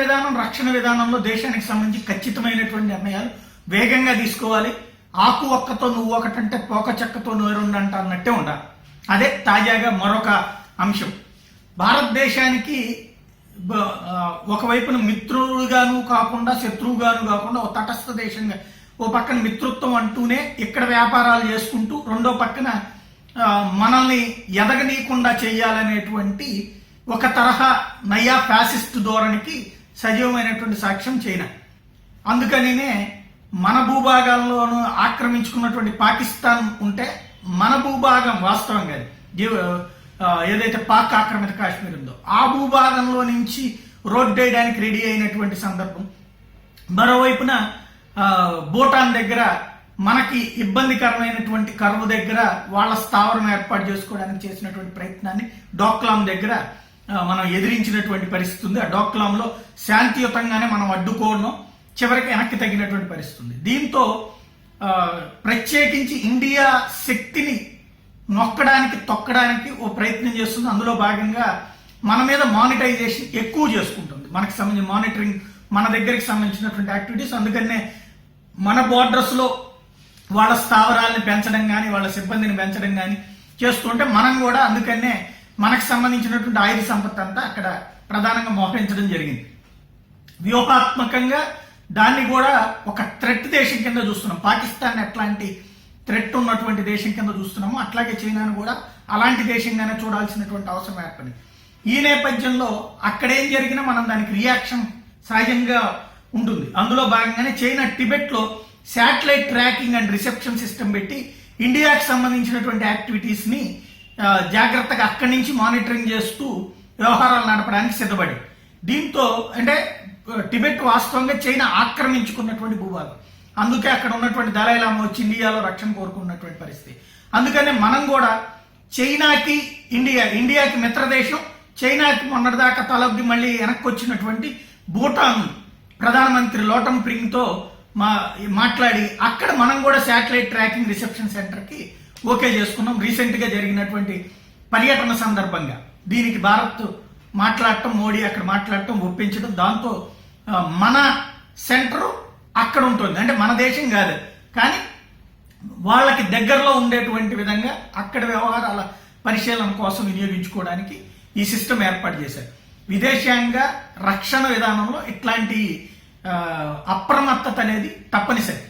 విధానం రక్షణ విధానంలో దేశానికి సంబంధించి ఖచ్చితమైనటువంటి నిర్ణయాలు వేగంగా తీసుకోవాలి. ఆకు ఒక్కతో నువ్వు ఒకటంటే పోక చెక్కతో నువ్వు రెండు అన్నట్టే ఉండాలి. అదే తాజాగా మరొక అంశం. భారతదేశానికి ఒకవైపున మిత్రుడుగాను కాకుండా శత్రువుగాను కాకుండా ఓ తటస్థ దేశంగా ఓ పక్కన మిత్రుత్వం అంటూనే ఇక్కడ వ్యాపారాలు చేసుకుంటూ రెండో పక్కన మనల్ని ఎదగనీయకుండా చేయాలనేటువంటి ఒక తరహా నయా ఫ్యాసిస్ట్ ధోరణికి సజీవమైనటువంటి సాక్ష్యం చైనా అందుకనినే మన భూభాగాల్లోనూ ఆక్రమించుకున్నటువంటి పాకిస్తాన్ ఉంటే మన భూభాగం వాస్తవంగా కాదు. జీవ- ఏదైతే పాక్ ఆక్రమిత కాశ్మీర్ ఉందో ఆ భూభాగంలో నుంచి రోడ్ వేయడానికి రెడీ అయినటువంటి సందర్భం. మరోవైపున భూటాన్ దగ్గర మనకి ఇబ్బందికరమైనటువంటి కరువు దగ్గర వాళ్ళ స్థావరం ఏర్పాటు చేసుకోవడానికి చేసినటువంటి ప్రయత్నాన్ని డోక్లాం దగ్గర మనం ఎదిరించినటువంటి పరిస్థితి ఉంది. ఆ డోక్లాంలో శాంతియుతంగానే మనం అడ్డుకోవడం చివరికి వెనక్కి తగినటువంటి పరిస్థితి ఉంది. దీంతో ప్రత్యేకించి ఇండియా శక్తిని నొక్కడానికి తొక్కడానికి ఓ ప్రయత్నం చేస్తుంది. అందులో భాగంగా మన మీద మానిటైజేషన్ ఎక్కువ చేసుకుంటుంది. మనకి సంబంధించిన మానిటరింగ్ మన దగ్గరికి సంబంధించినటువంటి యాక్టివిటీస్. అందుకనే మన బోర్డర్స్లో వాళ్ళ స్థావరాలను పెంచడం కానీ వాళ్ళ సిబ్బందిని పెంచడం కానీ చేస్తుంటే మనం కూడా అందుకనే మనకు సంబంధించినటువంటి ఆయుధ సంపత్తి అంతా అక్కడ ప్రధానంగా మోహరించడం జరిగింది. వ్యూహాత్మకంగా దాన్ని కూడా ఒక థ్రెట్ దేశం కింద చూస్తున్నాం. పాకిస్తాన్ ఎట్లాంటి థ్రెట్ ఉన్నటువంటి దేశం కింద చూస్తున్నాము అట్లాగే చైనాను కూడా అలాంటి దేశంగానే చూడాల్సినటువంటి అవసరం ఏర్పడింది. ఈ నేపథ్యంలో అక్కడేం జరిగినా మనం దానికి రియాక్షన్ సహజంగా ఉంటుంది. అందులో భాగంగానే China టిబెట్లో satellite tracking and reception system పెట్టి ఇండియాకి సంబంధించినటువంటి యాక్టివిటీస్ని జాగ్రత్తగా అక్కడి నుంచి మానిటరింగ్ చేస్తూ వ్యవహారాలు నడపడానికి సిద్ధపడి. దీంతో అంటే టిబెట్ వాస్తవంగా చైనా ఆక్రమించుకున్నటువంటి భూభాగం. అందుకే అక్కడ ఉన్నటువంటి దళైలామ వచ్చి ఇండియాలో రక్షణ కోరుకున్నటువంటి పరిస్థితి. అందుకనే మనం కూడా చైనాకి ఇండియా ఇండియాకి మిత్రదేశం చైనాకి మొన్నటిదాకా తలొగ్గి మళ్ళీ వెనక్కి వచ్చినటువంటి భూటాన్ ప్రధానమంత్రి లోటం ప్రింగ్తో మా మాట్లాడి అక్కడ మనం కూడా శాటిలైట్ ట్రాకింగ్ రిసెప్షన్ సెంటర్కి ఓకే చేసుకున్నాం. రీసెంట్గా జరిగినటువంటి పర్యటన సందర్భంగా దీనికి భారత్ మాట్లాడటం మోడీ అక్కడ మాట్లాడటం ఒప్పించడం దాంతో మన సెంటర్ అక్కడ ఉంటుంది. అంటే మన దేశం కాదు. కానీ వాళ్ళకి దగ్గరలో ఉండేటువంటి విధంగా అక్కడ వ్యవహారాల పరిశీలన కోసం వినియోగించుకోవడానికి ఈ సిస్టమ్ ఏర్పాటు చేశారు. విదేశాంగ రక్షణ విధానంలో ఇట్లాంటి అప్రమత్తత అనేది తప్పనిసరి.